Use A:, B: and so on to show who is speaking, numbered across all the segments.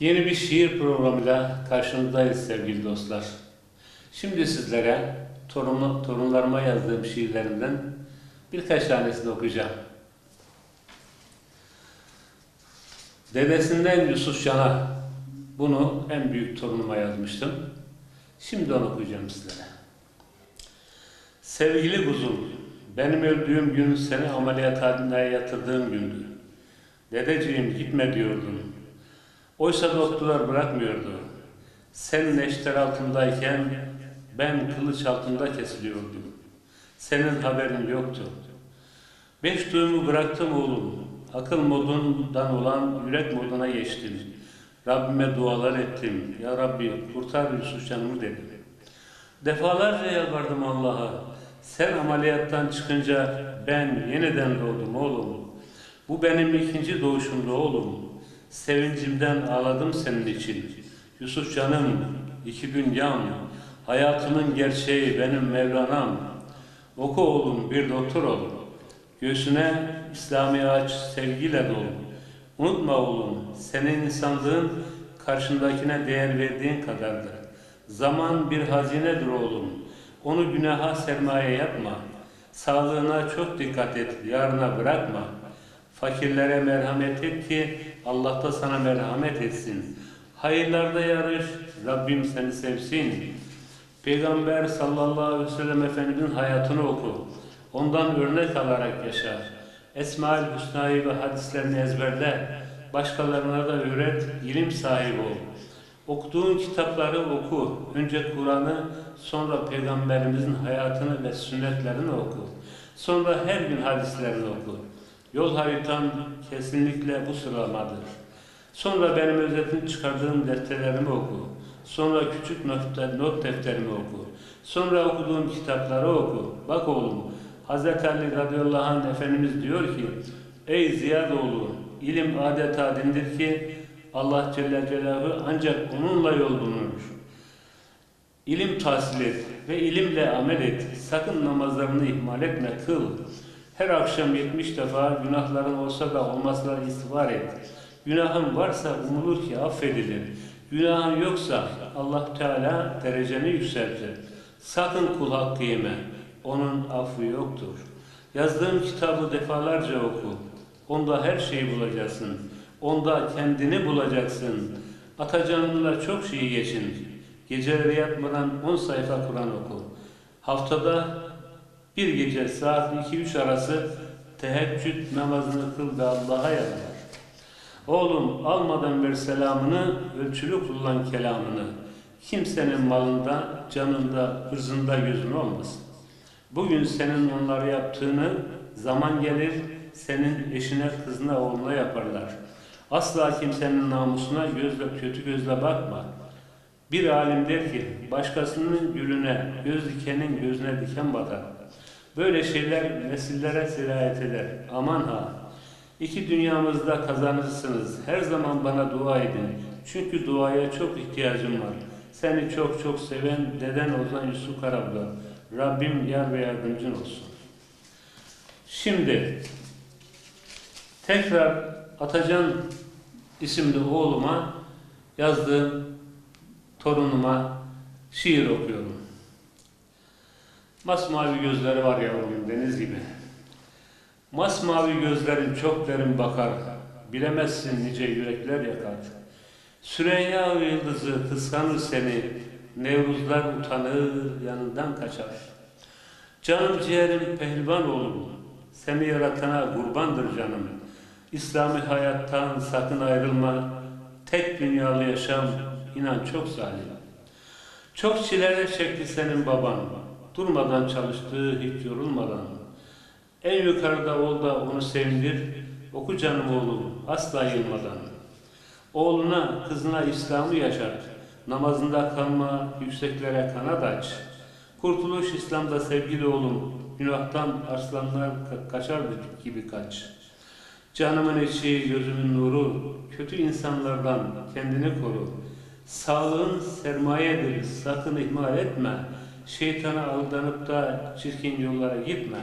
A: Yeni bir şiir programıyla karşınızdayız sevgili dostlar. Şimdi sizlere torunu, torunlarıma yazdığım şiirlerimden birkaç tanesini okuyacağım. Dedesinden Yusuf Can'a bunu en büyük torunuma yazmıştım. Şimdi onu okuyacağım sizlere. Sevgili kuzum, benim öldüğüm gün seni ameliyathaneye yatırdığım gündü. Dedeciğim gitme diyordun. Oysa doktorlar bırakmıyordu. Sen neşter altındayken ben kılıç altında kesiliyordum. Senin haberin yoktu. Beş duyumu bıraktım oğlum. Akıl modundan olan yürek moduna geçtim. Rabbime dualar ettim. Ya Rabbi kurtar Yusuf canımı dedim. Defalarca yalvardım Allah'a. Sen ameliyattan çıkınca ben yeniden doğdum oğlum. Bu benim ikinci doğuşumdu oğlum. Sevincimden ağladım senin için. Yusuf canım, iki dünyam, hayatımın gerçeği benim Mevlana'm. Oku oğlum, bir doktor ol. Göğsüne İslami ağaç sevgiyle dolu. Unutma oğlum, senin insanlığın karşındakine değer verdiğin kadardır. Zaman bir hazinedir oğlum. Onu günaha sermaye yapma. Sağlığına çok dikkat et, yarına bırakma. Fakirlere merhamet et ki Allah da sana merhamet etsin. Hayırlarda yarış, Rabbim seni sevsin. Peygamber sallallahu aleyhi ve sellem Efendimizin hayatını oku. Ondan örnek alarak yaşa. Esma-ül Hüsna'yı ve hadislerini ezberle. Başkalarına da öğret, ilim sahibi ol. Okuduğun kitapları oku. Önce Kur'an'ı, sonra Peygamberimizin hayatını ve sünnetlerini oku. Sonra her gün hadislerini oku. Yol haritan kesinlikle bu sıralamadır. Sonra benim özetini çıkardığım defterlerimi oku. Sonra küçük not, not defterimi oku. Sonra okuduğum kitapları oku. Bak oğlum, Hz. Ali radıyallahu anh Efendimiz diyor ki, Ey Ziyadoğlu, ilim adeta dindir ki Allah Celle Celaluhu ancak onunla yol bulunur. İlim tahsil et ve ilimle amel et. Sakın namazlarını ihmal etme, kıl. Her akşam 70 defa günahların olsa da olmazsa istiğfar et. Günahın varsa umulur ki affedilir. Günahın yoksa Allah Teala dereceni yükseltir. Sakın kul hakkı yeme. Onun affı yoktur. Yazdığım kitabı defalarca oku. Onda her şeyi bulacaksın. Onda kendini bulacaksın. Atacanınla çok şey geçin. Geceleri yatmadan 10 sayfa Kur'an oku. Haftada bir gece saat 2-3 arası teheccüd namazını kıl ve Allah'a yalvar. Oğlum almadan ver selamını, ölçülü kullan kelamını. Kimsenin malında, canında, hırzında gözün olmasın. Bugün senin onları yaptığını zaman gelir, senin eşine, kızına, oğluna yaparlar. Asla kimsenin namusuna gözle, kötü gözle bakma. Bir alim der ki, başkasının gülüne, göz dikenin gözüne diken batar. Böyle şeyler nesillere sirayet eder. Aman ha! İki dünyamızda kazanırsınız. Her zaman bana dua edin. Çünkü duaya çok ihtiyacım var. Seni çok çok seven deden Ozan Yusuf Karabla. Rabbim yar ve yardımcın olsun. Şimdi tekrar Atacan isimli oğluma yazdığım torunuma şiir okuyorum. Masmavi gözleri var yavrum deniz gibi. Masmavi gözlerin çok derin bakar. Bilemezsin nice yürekler yakar. Süreyya yıldızı kıskanır seni. Nevruzlar utanır yanından kaçar. Canım ciğerim pehlivan oğlum. Seni yaratana kurbandır canım. İslami hayattan sakın ayrılma. Tek dünyalı yaşam inan çok zalim. Çok çilere çekti senin baban. Durmadan çalıştığı hiç yorulmadan. En yukarıda ol da onu sevindir. Oku canım oğlum asla yılmadan. Oğluna, kızına İslam'ı yaşat. Namazında kalma, yükseklere kanat aç. Kurtuluş İslam'da sevgili oğlum. Günahtan arslanlar ka- kaçar gibi kaç. Canımın içi, gözümün nuru. Kötü insanlardan kendini koru. Sağlığın sermayedir, sakın ihmal etme. Şeytana aldanıp da çirkin yollara gitme.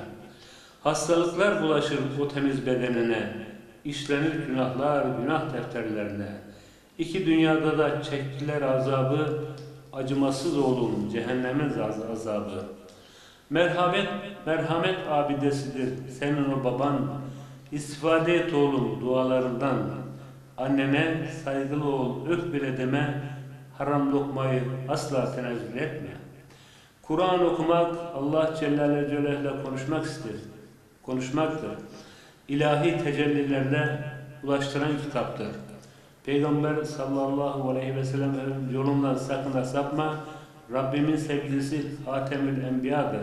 A: Hastalıklar bulaşır o temiz bedenine. İşlenir günahlar günah defterlerine. İki dünyada da çektiler azabı, acımasız oğlum cehennemin az- azabı. Merhamet, merhamet abidesidir senin o baban. İstifade et oğlum dualarından. Annene saygılı ol, öf bile deme. Haram lokmayı asla tenezzül etme. Kur'an okumak, Allah Celle Celaluhu'yla konuşmak ister. Konuşmaktır. İlahi tecellilerle ulaştıran kitaptır. Peygamber sallallahu aleyhi ve sellem yolundan sakın ha sapma. Rabbimin sevgilisi Hatemül Enbiya'dır.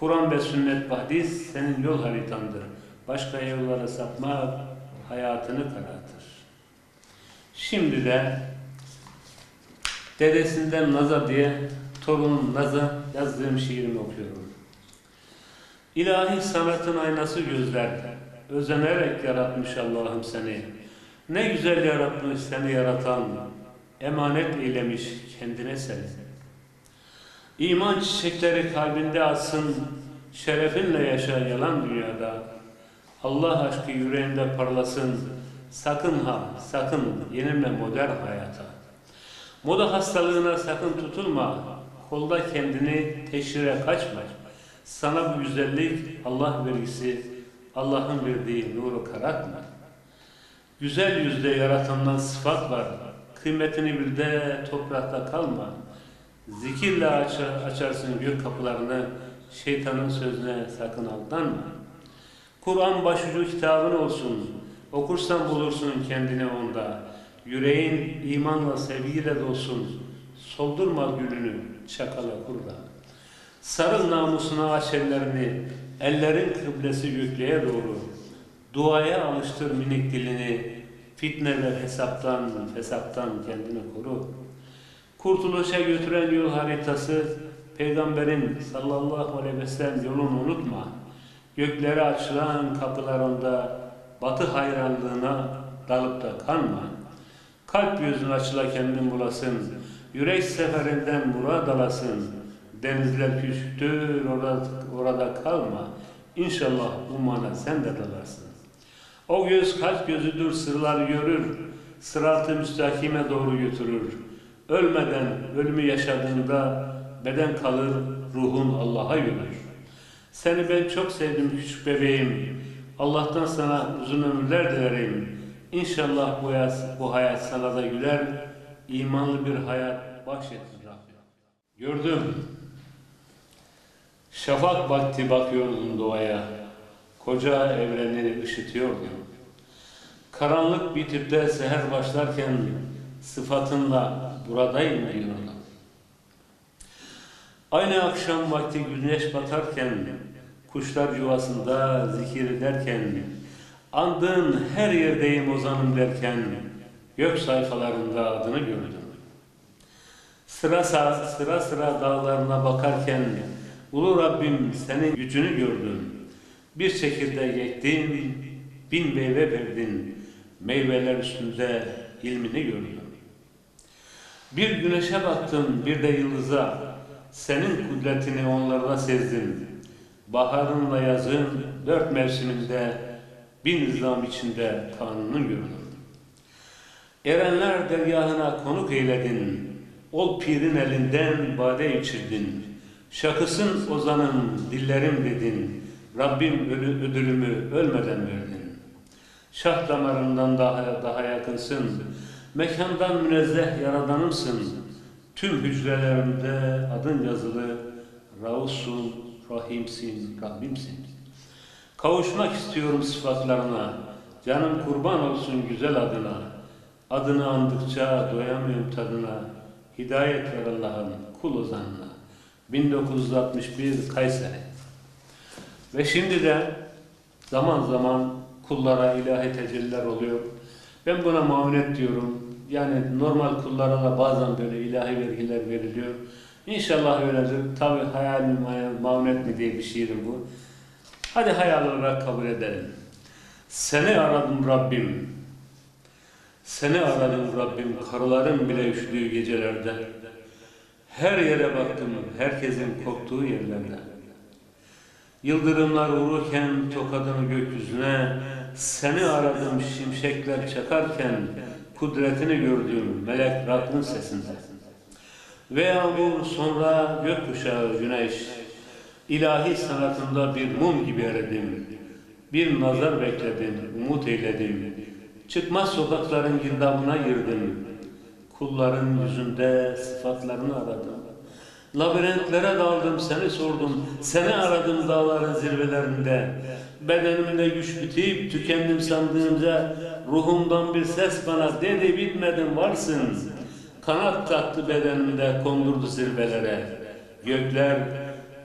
A: Kur'an ve sünnet ve senin yol haritandır. Başka yollara sapma hayatını karartır. Şimdi de dedesinden Naza diye torunum Naza yazdığım şiirimi okuyorum. İlahi sanatın aynası gözler, özenerek yaratmış Allah'ım seni. Ne güzel yaratmış seni yaratan, emanet eylemiş kendine seni. İman çiçekleri kalbinde alsın, şerefinle yaşa yalan dünyada. Allah aşkı yüreğinde parlasın, sakın ha, sakın yenilme modern hayata. Moda hastalığına sakın tutulma, kolda kendini teşhire kaçma. Sana bu güzellik Allah vergisi, Allah'ın verdiği nuru karartma. Güzel yüzde yaratandan sıfat var. Kıymetini bil de toprakta kalma. Zikirle açar, açarsın gök kapılarını, şeytanın sözüne sakın aldanma. Kur'an başucu kitabın olsun, okursan bulursun kendini onda. Yüreğin imanla, sevgiyle dolsun, soldurma gülünü çakala kurda. Sarıl namusuna aç ellerini, ellerin kıblesi göklere doğru. Duaya alıştır minik dilini, fitneler hesaptan, hesaptan kendini koru. Kurtuluşa götüren yol haritası, Peygamberin sallallahu aleyhi ve sellem yolunu unutma. Göklere açılan kapılarında batı hayranlığına dalıp da kanma. Kalp gözün açıla kendin bulasın, yürek seferinden murad alasın. Denizler küçüktür, orada, orada kalma. İnşallah umana sen de dalarsın. O göz kalp gözüdür, sırlar görür, sıratı müstakime doğru götürür. Ölmeden, ölümü yaşadığında beden kalır, ruhun Allah'a yürür. Seni ben çok sevdim küçük bebeğim. Allah'tan sana uzun ömürler dilerim. İnşallah bu hayat, bu hayat sana da güler, imanlı bir hayat bahşetsin Rabbim. Gördüm. Şafak vakti bakıyordum doğaya. Koca evreni ışıtıyordum. Karanlık bitip de seher başlarken sıfatınla buradayım diyordum. Aynı akşam vakti güneş batarken, kuşlar yuvasında zikir ederken, andığın her yerdeyim ozanım derken, gök sayfalarında adını gördüm. Sıra sıra, sıra sıra dağlarına bakarken, Ulu Rabbim senin gücünü gördüm. Bir çekirdek ektin, bin meyve verdin, meyveler üstünde ilmini gördüm. Bir güneşe baktım, bir de yıldıza, senin kudretini onlarda sezdim. Baharınla yazın, dört mevsiminde, bin nizam içinde kanunu gördüm. Erenler dergahına konuk eyledin, ol pirin elinden bade içirdin. Şakısın ozanın dillerim dedin, Rabbim ödülümü ölmeden verdin. Şah damarından daha, daha yakınsın, mekandan münezzeh yaradanımsın. Tüm hücrelerimde adın yazılı, Raussun, Rahimsin, Rabbimsin. Kavuşmak istiyorum sıfatlarına, canım kurban olsun güzel adına. Adını andıkça doyamıyorum tadına, hidayet ver Allah'ım kul ozanına. 1961 Kayseri. Ve şimdi de zaman zaman kullara ilahi tecelliler oluyor. Ben buna mamunet diyorum. Yani normal kullara da bazen böyle ilahi vergiler veriliyor. İnşallah öyledir. Tabi hayal mi, mamunet mi diye bir şiir bu. Hadi hayal olarak kabul edelim. Seni aradım Rabbim. Seni aradım Rabbim. Karıların bile üşüdüğü gecelerde. Her yere baktım. Herkesin korktuğu yerlerde. Yıldırımlar vururken tokadını gökyüzüne, seni aradım şimşekler çakarken, kudretini gördüğüm melek Rabbin sesinde. Ve yağmur sonra gökkuşağı güneş, ilahi sanatında bir mum gibi eridim. Bir nazar bekledim, umut eyledim. Çıkmaz sokakların girdabına girdim. Kulların yüzünde sıfatlarını aradım. Labirentlere daldım, seni sordum. Seni aradım dağların zirvelerinde. Bedenimde güç bitip tükendim sandığımda ruhumdan bir ses bana dedi bitmedin varsın. Kanat taktı bedenimde kondurdu zirvelere. Gökler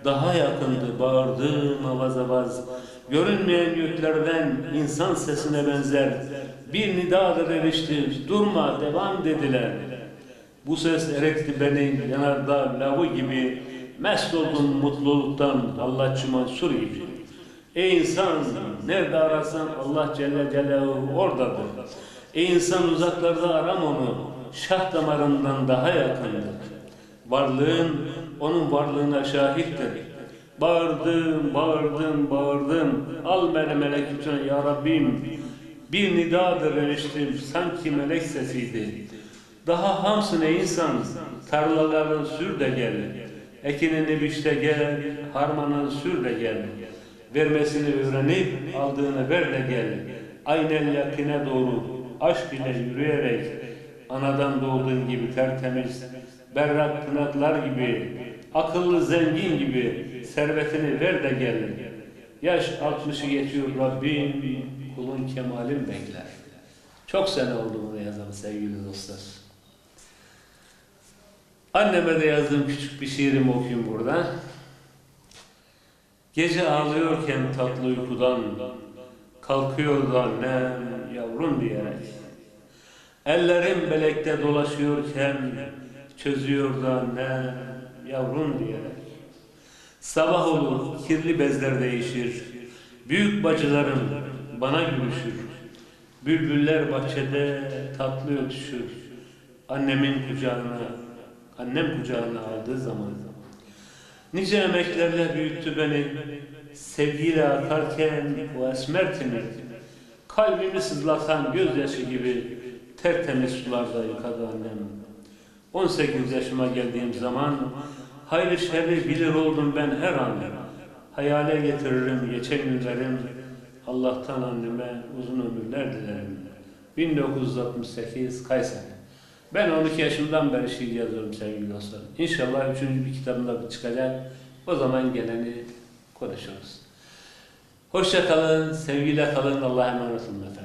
A: daha yakındı bağırdım avaz avaz. Görünmeyen göklerden insan sesine benzer bir nidadır erişti. Durma devam dediler. Bu ses erekti beni yanardağ lavı gibi Mest oldum mutluluktan Allahçı Mansur gibi Ey insan nerede arasan Allah Celle Celaluhu oradadır Ey insan uzaklarda aram onu Şah damarından daha yakındır Varlığın onun varlığına şahittir Bağırdım, bağırdım, bağırdım Al beni melekütüne ya Rabbim Bir nidadır eriştim sanki melek sesiydi daha hamsın ey insan, tarlaların sür de gel. Ekinini biç de gel, harmanını sür de gel. Vermesini öğrenip aldığını ver de gel. Aynel yakine doğru aşk ile yürüyerek anadan doğduğun gibi tertemiz, berrak tırnaklar gibi, akıllı zengin gibi servetini ver de gel. Yaş 60'ı geçiyor Rabbim, kulun kemalin bekler. Çok sene oldu bunu yazan sevgili dostlar. Anneme de yazdığım küçük bir şiirimi okuyayım burada. Gece ağlıyorken tatlı uykudan kalkıyordu annem yavrum diyerek. Ellerim belekte dolaşıyorken çözüyordu annem yavrum diyerek. Sabah olur kirli bezler değişir. Büyük bacılarım bana gülüşür. Bülbüller bahçede tatlı ötüşür. Annemin kucağına annem kucağına aldığı zaman nice emeklerle büyüttü beni sevgiyle akarken o esmer teni kalbimi sızlatan gözyaşı gibi tertemiz sularda yıkadı annem 18 yaşıma geldiğim zaman hayır şerri bilir oldum ben her an hayale getiririm geçen günlerim Allah'tan anneme uzun ömürler dilerim 1968 Kayseri ben 12 yaşımdan beri şiir yazıyorum sevgili dostlar. İnşallah üçüncü bir kitabım da çıkacak. O zaman geleni konuşuruz. Hoşça kalın, sevgiyle kalın. Allah'a emanet olun efendim.